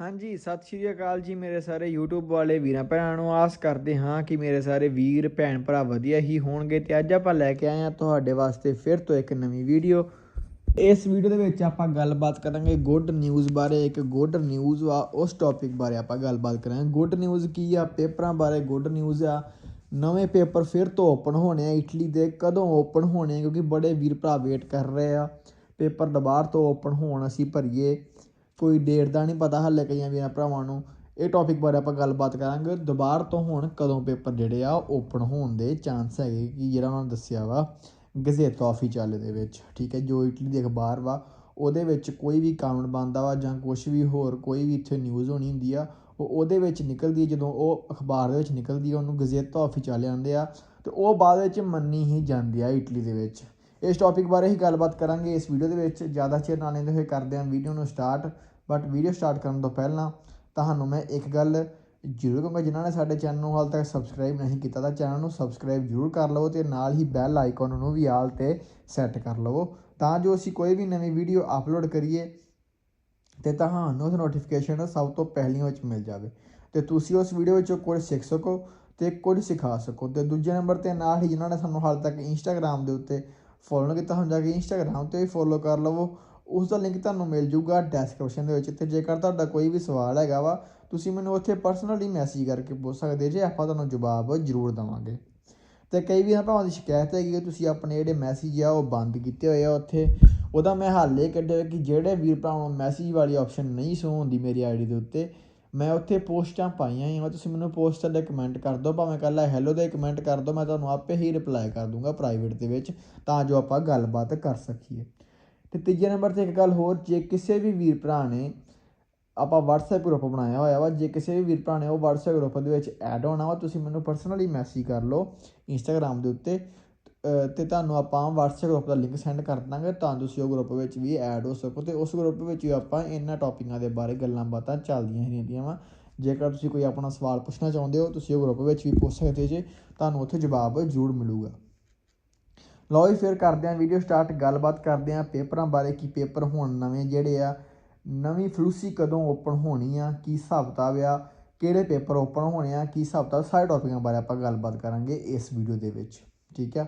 ਹਾਂਜੀ, ਸਤਿ ਸ਼੍ਰੀ ਅਕਾਲ ਜੀ ਮੇਰੇ ਸਾਰੇ YouTube ਵਾਲੇ ਵੀਰਾਂ ਭੈਣਾਂ ਨੂੰ। ਆਸ ਕਰਦੇ ਹਾਂ ਕਿ ਮੇਰੇ ਸਾਰੇ ਵੀਰ, ਭੈਣ ਭਰਾ ਵਧੀਆ ਹੀ ਹੋਣਗੇ ਤੇ ਅੱਜ ਆਪਾਂ ਲੈ ਕੇ ਆਏ ਹਾਂ ਤੁਹਾਡੇ ਵਾਸਤੇ ਫਿਰ ਤੋਂ ਇੱਕ ਨਵੀਂ ਵੀਡੀਓ। ਇਸ ਵੀਡੀਓ ਦੇ ਵਿੱਚ ਆਪਾਂ ਗੱਲਬਾਤ ਕਰਾਂਗੇ ਗੁੱਡ ਨਿਊਜ਼ ਬਾਰੇ। ਇੱਕ ਗੁੱਡ ਨਿਊਜ਼ ਆ, ਉਸ ਟੌਪਿਕ ਬਾਰੇ ਆਪਾਂ ਗੱਲਬਾਤ ਕਰਾਂਗੇ। ਗੁੱਡ ਨਿਊਜ਼ ਕੀ ਆ? ਪੇਪਰਾਂ ਬਾਰੇ ਗੁੱਡ ਨਿਊਜ਼ ਆ। ਨਵੇਂ ਪੇਪਰ ਫਿਰ ਤੋਂ ਓਪਨ ਹੋਣੇ ਆ ਇਟਲੀ ਦੇ। ਕਦੋਂ ਓਪਨ ਹੋਣੇ ਕਿਉਂਕਿ ਬੜੇ ਵੀਰ ਭਰਾ ਵੇਟ ਕਰ ਰਹੇ ਆ। ਪੇਪਰ ਦੁਬਾਰ ਤੋਂ ਓਪਨ ਹੋਣ ਅਸੀਂ ਭਰੀਏ। ਕੋਈ ਡੇਟ ਦਾ ਨਹੀਂ ਪਤਾ ਹਾਲੇ ਕਈਆਂ ਵੀਰਾਂ ਭਰਾਵਾਂ ਨੂੰ। ਇਹ ਟੌਪਿਕ ਬਾਰੇ ਆਪਾਂ ਗੱਲਬਾਤ ਕਰਾਂਗੇ। ਦੁਬਾਰਾ ਤੋਂ ਹੁਣ ਕਦੋਂ ਪੇਪਰ ਜਿਹੜੇ ਆ ਓਪਨ ਹੋਣ ਦੇ ਚਾਂਸ ਹੈਗੇ ਕਿ ਜਿਹੜਾ ਉਹਨਾਂ ਨੇ ਦੱਸਿਆ ਵਾ ਗਜ਼ੇਤਾ ਆਫੀਸ਼ੀਅਲ ਦੇ ਵਿੱਚ, ਠੀਕ ਹੈ, ਜੋ ਇਟਲੀ ਦੇ ਅਖਬਾਰ ਵਾ, ਉਹਦੇ ਵਿੱਚ ਕੋਈ ਵੀ ਕਾਮਨ ਬਣਦਾ ਵਾ ਜਾਂ ਕੁਝ ਵੀ ਹੋਰ ਕੋਈ ਵੀ ਇੱਥੇ ਨਿਊਜ਼ ਹੋਣੀ ਹੁੰਦੀ ਆ, ਉਹ ਉਹਦੇ ਵਿੱਚ ਨਿਕਲਦੀ ਹੈ। ਜਦੋਂ ਉਹ ਅਖਬਾਰ ਦੇ ਵਿੱਚ ਨਿਕਲਦੀ ਹੈ, ਉਹਨੂੰ ਗਜ਼ੇਤਾ ਆਫੀਸ਼ੀਅਲ ਆਉਂਦੇ ਆ, ਤੇ ਉਹ ਬਾਅਦ ਵਿੱਚ ਮੰਨੀ ਹੀ ਜਾਂਦੀ ਆ ਇਟਲੀ ਦੇ ਵਿੱਚ। ਇਸ ਟੌਪਿਕ ਬਾਰੇ ਹੀ ਗੱਲਬਾਤ ਕਰਾਂਗੇ ਇਸ ਵੀਡੀਓ ਦੇ ਵਿੱਚ। ਜ਼ਿਆਦਾ ਚਿਰ ਨਾ ਲੈਂਦੇ ਹੋਏ ਕਰਦੇ ਹਾਂ ਵੀਡੀਓ ਨੂੰ ਸਟਾਰਟ ਬਟ ਵੀਡੀਓ ਸਟਾਰਟ ਕਰਨ ਤੋਂ ਪਹਿਲਾਂ ਤੁਹਾਨੂੰ ਮੈਂ ਇੱਕ ਗੱਲ ਜ਼ਰੂਰ ਕਹੂੰਗਾ, ਜਿਨ੍ਹਾਂ ਨੇ ਸਾਡੇ ਚੈਨਲ ਨੂੰ ਹਾਲ ਤੱਕ ਸਬਸਕ੍ਰਾਈਬ ਨਹੀਂ ਕੀਤਾ ਤਾਂ ਚੈਨਲ ਨੂੰ ਸਬਸਕ੍ਰਾਈਬ ਜ਼ਰੂਰ ਕਰ ਲਵੋ ਤੇ ਨਾਲ ਹੀ ਬੈਲ ਆਈਕਨ ਨੂੰ ਵੀ ਆਲ ਤੇ ਸੈੱਟ ਕਰ ਲਵੋ। ਤਾਂ ਜੋ ਅਸੀਂ ਕੋਈ ਵੀ ਨਵੀਂ ਵੀਡੀਓ ਅਪਲੋਡ ਕਰੀਏ ਤੇ ਤੁਹਾਨੂੰ ਉਸ ਨੋਟੀਫਿਕੇਸ਼ਨ ਸਭ ਤੋਂ ਪਹਿਲੀਆਂ ਵਿੱਚ ਮਿਲ ਜਾਵੇ। ਤੇ ਤੁਸੀਂ ਉਸ ਵੀਡੀਓ ਵਿੱਚੋਂ ਕੁਝ ਸਿੱਖ ਸਕੋ ਤੇ ਕੁਝ ਸਿਖਾ ਸਕੋ। ਤੇ ਦੂਜੇ ਨੰਬਰ ਤੇ ਨਾਲ ਹੀ ਜਿਨ੍ਹਾਂ ਨੇ ਸਾਨੂੰ ਹਾਲ ਤੱਕ ਇੰਸਟਾਗ੍ਰam ਦੇ ਉੱਤੇ ਫੋਲੋ ਕੀਤਾ ਹੁੰਦਾ ਕਿ ਕੇ ਇੰਸਟਾਗ੍ਰam ਤੇ ਵੀ ਫੋਲੋ ਕਰ ਲਵੋ। ਉਸ ਦਾ ਲਿੰਕ ਤੁਹਾਨੂੰ ਮਿਲ ਜਾਊਗਾ ਡੈਸਕ੍ਰਿਪਸ਼ਨ ਦੇ ਵਿੱਚ ਤੇ ਜੇਕਰ ਤੁਹਾਡਾ ਕੋਈ ਵੀ ਸਵਾਲ ਹੈਗਾ ਵਾ, ਤੁਸੀਂ ਮੈਨੂੰ ਉੱਥੇ ਪਰਸਨਲੀ ਮੈਸੇਜ ਕਰਕੇ ਪੁੱਛ ਸਕਦੇ ਜੇ, ਆਪਾਂ ਤੁਹਾਨੂੰ ਜਵਾਬ ਜ਼ਰੂਰ ਦਵਾਂਗੇ। ਤੇ ਕਈ ਵੀ ਭਾਵਾਂ ਦੀ ਸ਼ਿਕਾਇਤ ਹੈਗੀ ਕਿ ਤੁਸੀਂ ਆਪਣੇ ਜਿਹੜੇ ਮੈਸੇਜ ਆ, ਉਹ ਬੰਦ ਕੀਤੇ ਹੋਏ ਆ ਉੱਥੇ। ਉਹਦਾ ਮੈਂ ਹੱਲ ਇਹ ਕੱਢਿਆ ਕਿ ਜਿਹੜੇ ਵੀਰ ਭਰਾਵਾਂ ਨੂੰ ਮੈਸੇਜ ਵਾਲੀ ਆਪਸ਼ਨ ਨਹੀਂ ਸ਼ੋ ਹੁੰਦੀ ਮੇਰੀ ਆਈਡੀ ਦੇ ਉੱਤੇ, ਮੈਂ ਉੱਥੇ ਪੋਸਟਾਂ ਪਾਈਆਂ ਹੀ ਆ ਤੁਸੀਂ ਮੈਨੂੰ ਪੋਸਟ ਥੱਲੇ ਕਮੈਂਟ ਕਰ ਦਿਓ, ਭਾਵੇਂ ਕੱਲਾ ਹੈਲੋ ਦੇ ਕਮੈਂਟ ਕਰ ਦਿਓ, ਮੈਂ ਤੁਹਾਨੂੰ ਆਪੇ ਹੀ ਰਿਪਲਾਈ ਕਰ ਦੂੰਗਾ ਪ੍ਰਾਈਵੇਟ ਦੇ ਵਿੱਚ, ਤਾਂ ਜੋ ਆਪਾਂ ਗੱਲਬਾਤ ਕਰ ਸਕੀਏ। ਤੇ ਤੀਜੇ ਨੰਬਰ ਤੇ ਇੱਕ ਗੱਲ ਹੋਰ, ਜੇ ਕਿਸੇ ਵੀ ਵੀਰ ਭਰਾ ਨੇ ਆਪਾਂ WhatsApp ਗਰੁੱਪ ਬਣਾਇਆ ਹੋਇਆ ਵਾ, ਜੇ ਕਿਸੇ ਵੀ ਵੀਰ ਭਰਾ ਨੇ ਉਹ WhatsApp ਗਰੁੱਪ ਦੇ ਵਿੱਚ ਐਡ ਹੋਣਾ ਵਾ, ਤੁਸੀਂ ਮੈਨੂੰ ਪਰਸਨਲੀ ਮੈਸੇਜ ਕਰ ਲਓ Instagram ਦੇ ਉੱਤੇ, ਅਹ, ਤੇ ਤੁਹਾਨੂੰ ਆਪਾਂ WhatsApp ਗਰੁੱਪ ਦਾ ਲਿੰਕ ਸੈਂਡ ਕਰ ਦਾਂਗੇ, ਤਾਂ ਤੁਸੀਂ ਉਹ ਗਰੁੱਪ ਵਿੱਚ ਵੀ ਐਡ ਹੋ ਸਕੋ ਤੇ ਉਸ ਗਰੁੱਪ ਵਿੱਚ ਵੀ ਆਪਾਂ ਇਹਨਾਂ ਟੌਪਿਕਾਂ ਦੇ ਬਾਰੇ ਗੱਲਾਂ ਬਾਤਾਂ ਚੱਲਦੀਆਂ ਹੀ ਰਹਿੰਦੀਆਂ ਵਾ। ਜੇਕਰ ਤੁਸੀਂ ਕੋਈ ਆਪਣਾ ਸਵਾਲ ਪੁੱਛਣਾ ਚਾਹੁੰਦੇ ਹੋ, ਤੁਸੀਂ ਉਹ ਗਰੁੱਪ ਵਿੱਚ ਵੀ ਪੁੱਛ ਸਕਦੇ ਜੇ, ਤੁਹਾਨੂੰ ਉੱਥੇ ਜਵਾਬ ਜ਼ਰੂਰ ਮਿਲੂਗਾ। ਲਓ ਜੀ, ਫਿਰ ਕਰਦੇ ਹਾਂ ਵੀਡੀਓ ਸਟਾਰਟ ਗੱਲਬਾਤ ਕਰਦੇ ਹਾਂ ਪੇਪਰਾਂ ਬਾਰੇ, ਕੀ ਪੇਪਰ ਹੁਣ ਨਵੇਂ ਜਿਹੜੇ ਆ, ਨਵੀਂ ਫਲੂਸੀ ਕਦੋਂ ਓਪਨ ਹੋਣੀ ਆ, ਕੀ ਹਿਸਾਬ ਕਿਤਾਬ ਆ, ਕਿਹੜੇ ਪੇਪਰ ਓਪਨ ਹੋਣੇ ਆ, ਕੀ ਹਿਸਾਬ ਕਿਤਾਬ, ਸਾਰੇ ਟੌਪਿਕਾਂ ਬਾਰੇ ਆਪਾਂ ਗੱਲਬਾਤ ਕਰਾਂਗੇ ਇਸ ਵੀਡੀਓ ਦੇ ਵਿੱਚ, ਠੀਕ ਆ?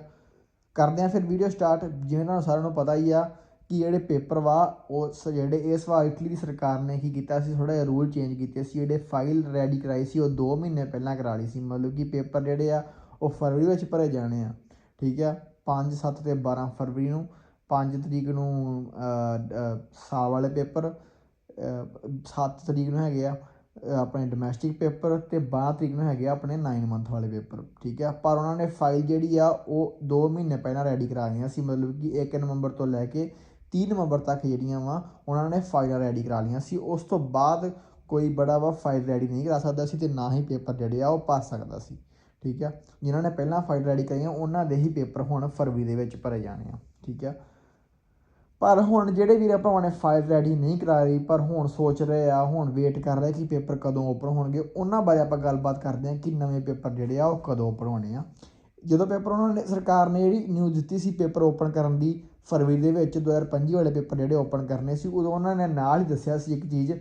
ਕਰਦੇ ਹਾਂ ਫਿਰ ਵੀਡੀਓ ਸਟਾਰਟ ਜਿਵੇਂ ਤੁਹਾਨੂੰ ਸਾਰਿਆਂ ਨੂੰ ਪਤਾ ਹੀ ਆ, ਕਿ ਜਿਹੜੇ ਪੇਪਰ ਵਾ, ਉਹ ਸ- ਜਿਹੜੇ ਇਸ ਵਾਰ ਇਟਲੀ ਦੀ ਸਰਕਾਰ ਨੇ ਕੀ ਕੀਤਾ ਸੀ ਥੋੜਾ ਜਿਹਾ ਰੂਲ ਚੇਂਜ ਕੀਤੇ ਸੀ, ਜਿਹੜੇ ਫਾਈਲ ਰੈਡੀ ਕਰਾਈ ਸੀ, ਉਹ 2 ਮਹੀਨੇ ਪਹਿਲਾਂ ਕਰਾ ਲਈ ਸੀ, ਮਤਲਬ ਕਿ ਪੇਪਰ ਜਿਹੜੇ ਆ, ਉਹ ਫਰਵਰੀ ਵਿੱਚ ਭਰੇ ਜਾਣੇ ਆ, ਠੀਕ ਆ? 5 7 ਤੇ 12 ਫਰਵਰੀ ਨੂੰ 5 ਤਰੀਕ ਨੂੰ ਸਾਲ ਵਾਲੇ ਪੇਪਰ 7 ਤਰੀਕ ਨੂੰ ਹੈਗੇ ਆ ਆਪਣੇ ਡੋਮੈਸਟਿਕ ਪੇਪਰ ਤੇ 12 ਤਰੀਕ ਨੂੰ ਹੈਗੇ ਆ ਆਪਣੇ 9 ਮੰਥ ਵਾਲੇ ਪੇਪਰ, ਠੀਕ ਆ? ਪਰ ਉਹਨਾਂ ਨੇ ਫਾਈਲ ਜਿਹੜੀ ਆ, ਉਹ 2 ਮਹੀਨੇ ਪਹਿਲਾਂ ਰੈਡੀ ਕਰਾ ਲਈਆਂ ਸੀ, ਮਤਲਬ ਕਿ 1 ਨਵੰਬਰ ਤੋਂ ਲੈ ਕੇ 30 ਨਵੰਬਰ ਤੱਕ ਜਿਹੜੀਆਂ ਵਾ, ਉਹਨਾਂ ਨੇ ਫਾਈਲਾਂ ਰੈਡੀ ਕਰਾ ਲਈਆਂ ਸੀ। ਉਸ ਤੋਂ ਬਾਅਦ ਕੋਈ ਬੜਾ ਵਾ ਫਾਈਲ ਰੈਡੀ ਨਹੀਂ ਕਰਾ ਸਕਦਾ ਸੀ ਤੇ ਨਾ ਹੀ ਪੇਪਰ ਜਿਹੜੇ ਆ, ਉਹ ਭਰ ਸਕਦਾ ਸੀ। ਠੀਕ ਆ? ਜਿਨ੍ਹਾਂ ਨੇ ਪਹਿਲਾਂ ਫਾਈਲ ਰੈਡੀ ਕਰਾਈਆਂ ਉਹਨਾਂ ਦੇ ਹੀ ਪੇਪਰ ਹੁਣ ਫਰਵਰੀ ਦੇ ਵਿੱਚ ਭਰੇ ਜਾਣੇ ਆ, ਠੀਕ ਆ? ਪਰ ਹੁਣ ਜਿਹੜੇ ਵੀਰ ਭਰਾਵਾਂ ਨੇ ਫਾਈਲ ਰੈਡੀ ਨਹੀਂ ਕਰਾ ਰਹੀ ਪਰ ਹੁਣ ਸੋਚ ਰਹੇ ਆ, ਹੁਣ ਵੇਟ ਕਰ ਰਹੇ ਕਿ ਪੇਪਰ ਕਦੋਂ ਓਪਨ ਹੋਣਗੇ, ਉਹਨਾਂ ਬਾਰੇ ਆਪਾਂ ਗੱਲਬਾਤ ਕਰਦੇ ਹਾਂ ਕਿ ਨਵੇਂ ਪੇਪਰ ਜਿਹੜੇ ਆ, ਉਹ ਕਦੋਂ ਓਪਨ ਹੋਣੇ ਆ। ਜਦੋਂ ਪੇਪਰ ਉਹਨਾਂ ਨੇ, ਸਰਕਾਰ ਨੇ ਜਿਹੜੀ ਨਿਊਜ਼ ਦਿੱਤੀ ਸੀ ਪੇਪਰ ਓਪਨ ਕਰਨ ਦੀ ਫਰਵਰੀ ਦੇ ਵਿੱਚ 2025 ਵਾਲੇ ਪੇਪਰ ਜਿਹੜੇ ਓਪਨ ਕਰਨੇ ਸੀ, ਉਦੋਂ ਉਹਨਾਂ ਨੇ ਨਾਲ ਹੀ ਦੱਸਿਆ ਸੀ ਇੱਕ ਚੀਜ਼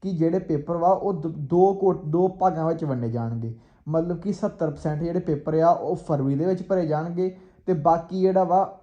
ਕਿ ਜਿਹੜੇ ਪੇਪਰ ਵਾ, ਉਹ ਦ- ਦੋ ਕੋਟ, ਦੋ ਭਾਗਾਂ ਵਿੱਚ ਵੰਡੇ ਜਾਣਗੇ। ਮਤਲਬ ਕਿ 70% ਜਿਹੜੇ ਪੇਪਰ ਆ, ਉਹ ਫਰਵਰੀ ਦੇ ਵਿੱਚ ਭਰੇ ਜਾਣਗੇ ਤੇ ਬਾਕੀ ਜਿਹੜਾ ਵਾ,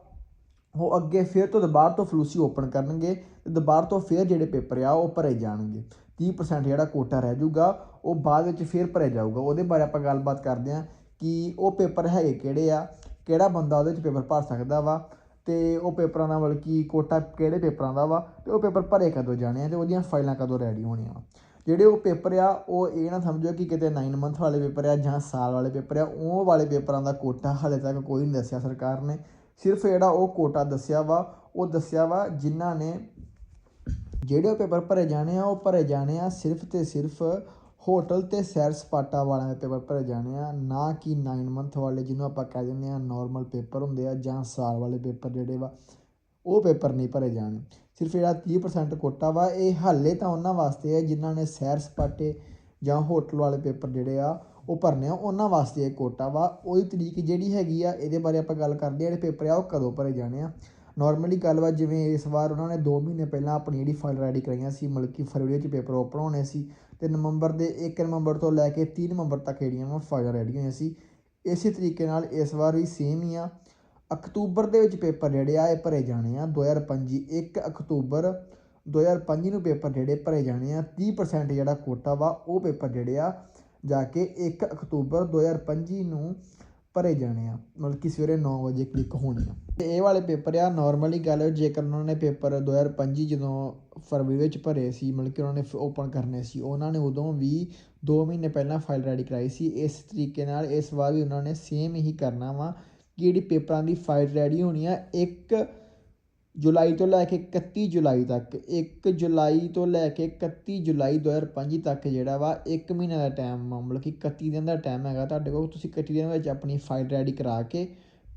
ਉਹ ਅੱਗੇ ਫਿਰ ਤੋਂ ਦੁਬਾਰਾ ਤੋਂ ਫਲੂਸੀ ਓਪਨ ਕਰਨਗੇ ਤੇ ਦੁਬਾਰਾ ਤੋਂ ਫਿਰ ਜਿਹੜੇ ਪੇਪਰ ਆ, ਉਹ ਭਰੇ ਜਾਣਗੇ। 30% ਜਿਹੜਾ ਕੋਟਾ ਰਹਿ ਜਾਊਗਾ, ਉਹ ਬਾਅਦ ਵਿੱਚ ਫਿਰ ਭਰਿਆ ਜਾਊਗਾ। ਉਹਦੇ ਬਾਰੇ ਆਪਾਂ ਗੱਲਬਾਤ ਕਰਦੇ ਹਾਂ ਕਿ ਉਹ ਪੇਪਰ ਹੈਗੇ ਕਿਹੜੇ ਆ, ਕਿਹੜਾ ਬੰਦਾ ਉਹਦੇ ਵਿੱਚ ਪੇਪਰ ਭਰ ਸਕਦਾ ਵਾ ਤੇ ਉਹ ਪੇਪਰਾਂ ਦਾ ਮਤਲਬ ਕਿ ਕੋਟਾ ਕਿਹੜੇ ਪੇਪਰਾਂ ਦਾ ਵਾ ਤੇ ਉਹ ਪੇਪਰ ਭਰੇ ਕਦੋਂ ਜਾਣੇ ਆ ਤੇ ਉਹਦੀਆਂ ਫਾਈਲਾਂ ਕਦੋਂ ਰੈਡੀ ਹੋਣੀਆਂ ਵਾ। ਜਿਹੜੇ ਉਹ ਪੇਪਰ ਆ, ਉਹ ਇਹ ਨਾ ਸਮਝੋ ਕਿ ਕਿਤੇ 9 ਮੰਥ ਵਾਲੇ ਪੇਪਰ ਆ ਜਾਂ ਸਾਲ ਵਾਲੇ ਪੇਪਰ ਆ, ਉਹ ਵਾਲੇ ਪੇਪਰਾਂ ਦਾ ਕੋਟਾ ਹਾਲੇ ਤੱਕ ਕੋਈ ਨਹੀਂ ਦੱਸਿਆ ਸਰਕਾਰ ਨੇ। ਸਿਰਫ ਜਿਹੜਾ ਉਹ ਕੋਟਾ ਦੱਸਿਆ ਵਾ, ਉਹ ਦੱਸਿਆ ਵਾ ਜਿਨ੍ਹਾਂ ਨੇ ਜਿਹੜੇ ਉਹ ਪੇਪਰ ਭਰੇ ਜਾਣੇ ਆ, ਉਹ ਭਰੇ ਜਾਣੇ ਆ ਸਿਰਫ ਤੇ ਸਿਰਫ ਹੋਟਲ ਤੇ ਸੈਰ ਸਪਾਟਾ ਵਾਲਿਆਂ ਦੇ ਪੇਪਰ ਭਰੇ ਜਾਣੇ ਆ, ਨਾ ਕਿ 9 ਮੰਥ ਵਾਲੇ ਜਿਹਨੂੰ ਆਪਾਂ ਕਹਿ ਦਿੰਦੇ ਆ ਨਾਰਮਲ ਪੇਪਰ ਹੁੰਦੇ ਆ ਜਾਂ ਸਾਲ ਵਾਲੇ ਪੇਪਰ ਜਿਹੜੇ ਵਾ, ਉਹ ਪੇਪਰ ਨਹੀਂ ਭਰੇ ਜਾਣੇ। ਸਿਰਫ ਜਿਹੜਾ 30% ਕੋਟਾ ਵਾ, ਇਹ ਹਾਲੇ ਤਾਂ ਉਹਨਾਂ ਵਾਸਤੇ ਹੈ ਜਿਨ੍ਹਾਂ ਨੇ ਸੈਰ ਸਪਾਟੇ ਜਾਂ ਹੋਟਲ ਵਾਲੇ ਪੇਪਰ ਜਿਹੜੇ ਆ ਉਹ ਭਰਨੇ ਆ, ਉਹਨਾਂ ਵਾਸਤੇ ਇਹ ਕੋਟਾ ਵਾ। ਉਹਦੀ ਤਰੀਕ ਜਿਹੜੀ ਹੈਗੀ ਆ, ਇਹਦੇ ਬਾਰੇ ਆਪਾਂ ਗੱਲ ਕਰਦੇ ਆ ਜਿਹੜੇ ਪੇਪਰ ਆ ਉਹ ਕਦੋਂ ਭਰੇ ਜਾਣੇ ਆ। ਨਾਰਮਲੀ ਗੱਲਬਾਤ ਜਿਵੇਂ ਇਸ ਵਾਰ ਉਹਨਾਂ ਨੇ 2 ਮਹੀਨੇ ਪਹਿਲਾਂ ਆਪਣੀ ਜਿਹੜੀ ਫਾਈਲ ਰੈਡੀ ਕਰਾਈਆਂ ਸੀ, ਮਤਲਬ ਕਿ ਫਰਵਰੀ ਵਿੱਚ ਪੇਪਰ ਓਪਨ ਹੋਣੇ ਸੀ ਤੇ ਨਵੰਬਰ ਦੇ 1 ਨਵੰਬਰ ਤੋਂ ਲੈ ਕੇ 30 ਨਵੰਬਰ ਤੱਕ ਜਿਹੜੀਆਂ ਵਾ ਫਾਈਲਾਂ ਰੈਡੀ ਹੋਈਆਂ ਸੀ। ਇਸੇ ਤਰੀਕੇ ਨਾਲ ਇਸ ਵਾਰ ਵੀ ਸੇਮ ਹੀ ਆ। ਅਕਤੂਬਰ ਦੇ ਵਿੱਚ ਪੇਪਰ ਜਿਹੜੇ ਆ, ਇਹ ਭਰੇ ਜਾਣੇ ਆ। 2025 1 ਅਕਤੂਬਰ 2025 ਨੂੰ ਪੇਪਰ ਜਿਹੜੇ ਭਰੇ ਜਾਣੇ ਆ। 30% ਜਿਹੜਾ ਕੋਟਾ ਵਾ, ਉਹ ਪੇਪਰ ਜਿਹੜੇ ਆ, ਜਾ ਕੇ 1 ਅਕਤੂਬਰ 2025 ਨੂੰ ਭਰੇ ਜਾਣੇ ਆ। ਮਤਲਬ ਕਿ ਸਵੇਰੇ 9 ਵਜੇ ਕਲਿੱਕ ਹੋਣੇ ਆ। ਤੇ ਇਹ ਵਾਲੇ ਪੇਪਰ ਆ ਨਾਰਮਲੀ ਗੱਲ ਜੇਕਰ ਉਹਨਾਂ ਨੇ ਪੇਪਰ 2025 ਜਦੋਂ ਫਰਵਰੀ ਵਿੱਚ ਭਰੇ ਸੀ, ਮਤਲਬ ਕਿ ਉਹਨਾਂ ਨੇ ਓਪਨ ਕਰਨੇ ਸੀ, ਉਹਨਾਂ ਨੇ ਉਦੋਂ ਵੀ 2 ਮਹੀਨੇ ਪਹਿਲਾਂ ਫਾਈਲ ਰੈਡੀ ਕਰਾਈ ਸੀ। ਇਸ ਤਰੀਕੇ ਨਾਲ ਇਸ ਵਾਰ ਵੀ ਉਹਨਾਂ ਨੇ ਸੇਮ ਹੀ ਕਰਨਾ ਵਾ। ਕਿ ਜਿਹੜੀ ਪੇਪਰਾਂ ਦੀ ਫਾਈਲ ਰੈਡੀ ਹੋਣੀ ਆ 1 ਜੁਲਾਈ ਤੋਂ ਲੈ ਕੇ 31 ਜੁਲਾਈ ਤੱਕ 1 ਜੁਲਾਈ ਤੋਂ ਲੈ ਕੇ 31 ਜੁਲਾਈ 2025 ਤੱਕ ਜਿਹੜਾ ਵਾ 1 ਮਹੀਨੇ ਦਾ ਟਾਈਮ ਮਤਲਬ ਕਿ 31 ਦਿਨ ਦਾ ਟਾਈਮ ਹੈਗਾ ਤੁਹਾਡੇ ਕੋਲ, ਤੁਸੀਂ 31 ਦਿਨ ਵਿੱਚ ਆਪਣੀ ਫਾਈਲ ਰੈਡੀ ਕਰਾ ਕੇ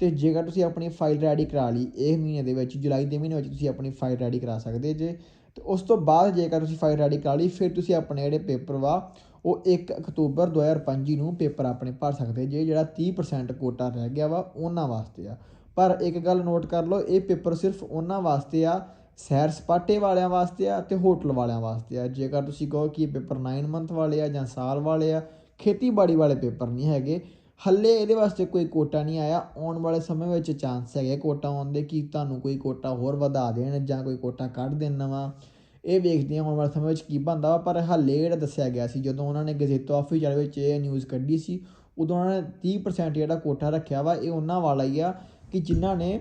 ਤੇ ਜੇਕਰ ਤੁਸੀਂ ਆਪਣੀ ਫਾਈਲ ਰੈਡੀ ਕਰਾ ਲਈ, ਇਹ ਮਹੀਨੇ ਦੇ ਵਿੱਚ, ਜੁਲਾਈ ਦੇ ਮਹੀਨੇ ਵਿੱਚ ਤੁਸੀਂ ਆਪਣੀ ਫਾਈਲ ਰੈਡੀ ਕਰਾ ਸਕਦੇ ਜੇ। ਤੇ ਉਸ ਤੋਂ ਬਾਅਦ ਜੇਕਰ ਤੁਸੀਂ ਫਾਈਲ ਰੈਡੀ ਕਰਾ ਲਈ, ਫਿਰ ਤੁਸੀਂ ਆਪਣੇ ਜਿਹੜੇ ਪੇਪਰ ਵਾ, ਉਹ 1 ਅਕਤੂਬਰ 2025 ਨੂੰ ਪੇਪਰ ਆਪਣੇ ਭਰ ਸਕਦੇ ਜੇ ਜਿਹੜਾ 30% ਕੋਟਾ ਰਹਿ ਗਿਆ ਵਾ, ਉਹਨਾਂ ਵਾਸਤੇ ਆ। ਪਰ ਇੱਕ ਗੱਲ ਨੋਟ ਕਰ ਲਓ, ਇਹ ਪੇਪਰ ਸਿਰਫ ਉਹਨਾਂ ਵਾਸਤੇ ਆ, ਸੈਰ ਸਪਾਟੇ ਵਾਲਿਆਂ ਵਾਸਤੇ ਆ ਤੇ ਹੋਟਲ ਵਾਲਿਆਂ ਵਾਸਤੇ ਆ। ਜੇਕਰ ਤੁਸੀਂ ਕਹੋ ਕਿ ਇਹ ਪੇਪਰ 9 ਮੰਥ ਵਾਲੇ ਆ ਜਾਂ ਸਾਲ ਵਾਲੇ ਆ, ਖੇਤੀਬਾੜੀ ਵਾਲੇ ਪੇਪਰ ਨਹੀਂ ਹੈਗੇ ਹੱਲੇ ਇਹਦੇ ਵਾਸਤੇ ਕੋਈ ਕੋਟਾ ਨਹੀਂ ਆਇਆ। ਆਉਣ ਵਾਲੇ ਸਮੇਂ ਵਿੱਚ ਚਾਂਸ ਹੈਗੇ ਕੋਟਾ ਆਉਣ ਦੇ ਕਿ ਤੁਹਾਨੂੰ ਕੋਈ ਕੋਟਾ ਹੋਰ ਵਧਾ ਦੇਣ ਜਾਂ ਕੋਈ ਕੋਟਾ ਕੱਢ ਦੇਣ ਨਵਾਂ। ਇਹ ਵੇਖਦੇ ਹਾਂ ਆਉਣ ਵਾਲੇ ਸਮੇਂ ਵਿੱਚ ਕੀ ਬਣਦਾ ਵਾ, ਪਰ ਹਾਲੇ ਜਿਹੜਾ ਦੱਸਿਆ ਗਿਆ ਸੀ, ਜਦੋਂ ਉਹਨਾਂ ਨੇ ਗਜ਼ੇਟੋ ਆਫੀਸ਼ੀਅਲ ਵਿੱਚ ਇਹ ਨਿਊਜ਼ ਕੱਢੀ ਸੀ, ਉਦੋਂ ਉਹਨਾਂ ਨੇ 30% ਜਿਹੜਾ ਕੋਟਾ ਰੱਖਿਆ ਵਾ, ਇਹ ਉਹਨਾਂ ਵਾਲਾ ਹੀ ਆ ਕਿ ਜਿਨ੍ਹਾਂ ਨੇ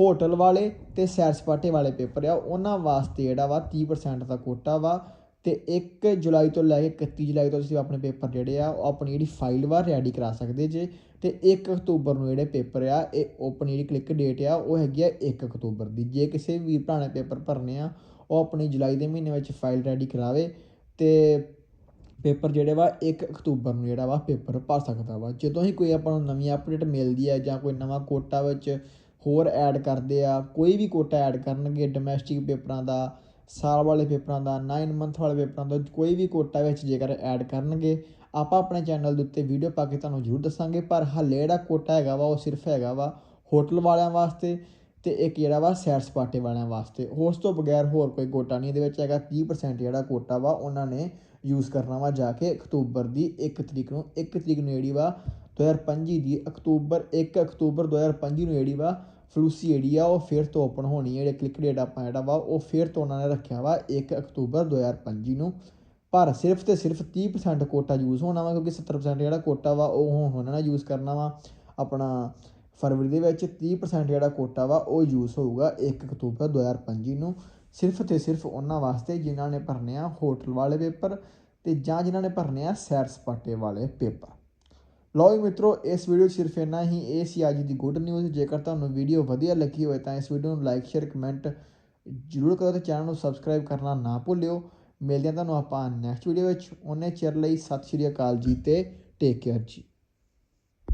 ਹੋਟਲ ਵਾਲੇ ਤੇ ਸੈਰ ਸਪਾਟੇ ਵਾਲੇ ਪੇਪਰ ਆ, ਉਹਨਾਂ ਵਾਸਤੇ ਜਿਹੜਾ ਵਾ 30% ਦਾ ਕੋਟਾ ਵਾ। ਅਤੇ ਇੱਕ ਜੁਲਾਈ ਤੋਂ ਲੈ ਕੇ 31 ਜੁਲਾਈ ਤੋਂ ਤੁਸੀਂ ਆਪਣੇ ਪੇਪਰ ਜਿਹੜੇ ਆ, ਉਹ ਆਪਣੀ ਜਿਹੜੀ ਫਾਈਲ ਵਾ ਰੈਡੀ ਕਰਾ ਸਕਦੇ ਜੇ। ਅਤੇ ਇੱਕ ਅਕਤੂਬਰ ਨੂੰ ਜਿਹੜੇ ਪੇਪਰ ਆ, ਇਹ ਓਪਨ ਜਿਹੜੀ ਕਲਿੱਕ ਡੇਟ ਆ, ਉਹ ਹੈਗੀ ਆ ਇੱਕ ਅਕਤੂਬਰ ਦੀ। ਜੇ ਕਿਸੇ ਵੀ ਭਰਾ ਨੇ ਪੇਪਰ ਭਰਨੇ ਆ, ਉਹ ਆਪਣੀ ਜੁਲਾਈ ਦੇ ਮਹੀਨੇ ਵਿੱਚ ਫਾਈਲ ਰੈਡੀ ਕਰਾਵੇ ਅਤੇ ਪੇਪਰ ਜਿਹੜੇ ਵਾ 1 ਅਕਤੂਬਰ ਨੂੰ ਜਿਹੜਾ ਵਾ ਪੇਪਰ ਭਰ ਸਕਦਾ ਵਾ। ਜਦੋਂ ਹੀ ਕੋਈ ਆਪਾਂ ਨੂੰ ਨਵੀਂ ਅਪਡੇਟ ਮਿਲਦੀ ਹੈ ਜਾਂ ਕੋਈ ਨਵਾਂ ਕੋਟਾ ਵਿੱਚ ਹੋਰ ਐਡ ਕਰਦੇ ਆ, ਕੋਈ ਵੀ ਕੋਟਾ ਐਡ ਕਰਨਗੇ ਡੋਮੈਸਟਿਕ ਪੇਪਰਾਂ ਦਾ ਸਾਲ ਵਾਲੇ ਪੇਪਰਾਂ ਦਾ 9 ਮੰਥ ਵਾਲੇ ਪੇਪਰਾਂ ਦਾ, ਕੋਈ ਵੀ ਕੋਟਾ ਵਿੱਚ ਜੇਕਰ ਐਡ ਕਰਨਗੇ, ਆਪਾਂ ਆਪਣੇ ਚੈਨਲ ਦੇ ਉੱਤੇ ਵੀਡੀਓ ਪਾ ਕੇ ਤੁਹਾਨੂੰ ਜ਼ਰੂਰ ਦੱਸਾਂਗੇ, ਪਰ ਹਾਲੇ ਜਿਹੜਾ ਕੋਟਾ ਹੈਗਾ ਵਾ, ਉਹ ਸਿਰਫ ਹੈਗਾ ਵਾ ਹੋਟਲ ਵਾਲਿਆਂ ਵਾਸਤੇ ਤੇ ਇੱਕ ਜਿਹੜਾ ਵਾ ਸੈਰ ਸਪਾਟੇ ਵਾਲਿਆਂ ਵਾਸਤੇ। ਉਸ ਤੋਂ ਬਗੈਰ ਹੋਰ ਕੋਈ ਕੋਟਾ ਨਹੀਂ ਇਹਦੇ ਵਿੱਚ ਹੈਗਾ। 30% ਜਿਹੜਾ ਕੋਟਾ ਵਾ, ਉਹਨਾਂ ਨੇ ਯੂਜ਼ ਕਰਨਾ ਵਾ ਜਾ ਕੇ ਅਕਤੂਬਰ ਦੀ 1 ਤਰੀਕ ਨੂੰ। 1 ਤਰੀਕ ਨੂੰ ਜਿਹੜੀ ਵਾ 2025 ਦੀ ਅਕਤੂਬਰ 1 ਅਕਤੂਬਰ 2025 ਨੂੰ ਜਿਹੜੀ ਵਾ ਫਲੂਸੀ ਜਿਹੜੀ ਆ, ਉਹ ਫਿਰ ਤੋਂ ਓਪਨ ਹੋਣੀ ਹੈ ਜਿਹੜੇ ਕਲਿੱਕ ਡੇਟ ਆਪਾਂ ਜਿਹੜਾ ਵਾ, ਉਹ ਫਿਰ ਤੋਂ ਉਹਨਾਂ ਨੇ ਰੱਖਿਆ ਵਾ 1 ਅਕਤੂਬਰ 2025 ਨੂੰ। ਪਰ ਸਿਰਫ ਤੇ ਸਿਰਫ 30% ਕੋਟਾ ਯੂਜ਼ ਹੋਣਾ ਵਾ, ਕਿਉਂਕਿ 70% ਜਿਹੜਾ ਕੋਟਾ ਵਾ, ਉਹ ਹੁਣ ਉਹਨਾਂ ਨੇ ਯੂਜ਼ ਕਰਨਾ ਵਾ। ਆਪਣਾ ਫਰਵਰੀ ਦੇ ਵਿੱਚ 30% ਜਿਹੜਾ ਕੋਟਾ ਵਾ, ਉਹ ਯੂਜ਼ ਹੋਊਗਾ 1 ਅਕਤੂਬਰ 2025 ਨੂੰ। ਸਿਰਫ ਤੇ ਸਿਰਫ ਉਹਨਾਂ ਵਾਸਤੇ ਜਿਨ੍ਹਾਂ ਨੇ ਭਰਨੇ ਆ ਹੋਟਲ ਵਾਲੇ ਪੇਪਰ ਤੇ ਜਾਂ ਜਿਨ੍ਹਾਂ ਨੇ ਭਰਨੇ ਆ ਸੈਰ ਸਪਾਟੇ ਵਾਲੇ ਪੇਪਰ। ਲਓ ਜੀ ਮਿੱਤਰੋ, ਇਸ ਵੀਡੀਓ 'ਚ ਸਿਰਫ ਇੰਨਾ ਹੀ। ਇਹ ਸੀ ਅੱਜ ਦੀ ਗੁੱਡ ਨਿਊਜ਼ ਜੇਕਰ ਤੁਹਾਨੂੰ ਵੀਡੀਓ ਵਧੀਆ ਲੱਗੀ ਹੋਵੇ ਤਾਂ ਇਸ ਵੀਡੀਓ ਨੂੰ ਲਾਈਕ ਸ਼ੇਅਰ ਕਮੈਂਟ ਜ਼ਰੂਰ ਕਰੋ ਤੇ ਚੈਨਲ ਨੂੰ ਸਬਸਕ੍ਰਾਈਬ ਕਰਨਾ ਨਾ ਭੁੱਲਿਓ। ਮਿਲਦੇ ਹਾਂ ਤੁਹਾਨੂੰ ਆਪਾਂ ਨੈਕਸਟ ਵੀਡੀਓ ਵਿੱਚ। ਉਹਨੇ ਚਿਰ ਲਈ ਸਤਿ ਸ਼੍ਰੀ ਅਕਾਲ ਜੀ ਤੇ ਟੇਕ ਕੇਅਰ ਜੀ।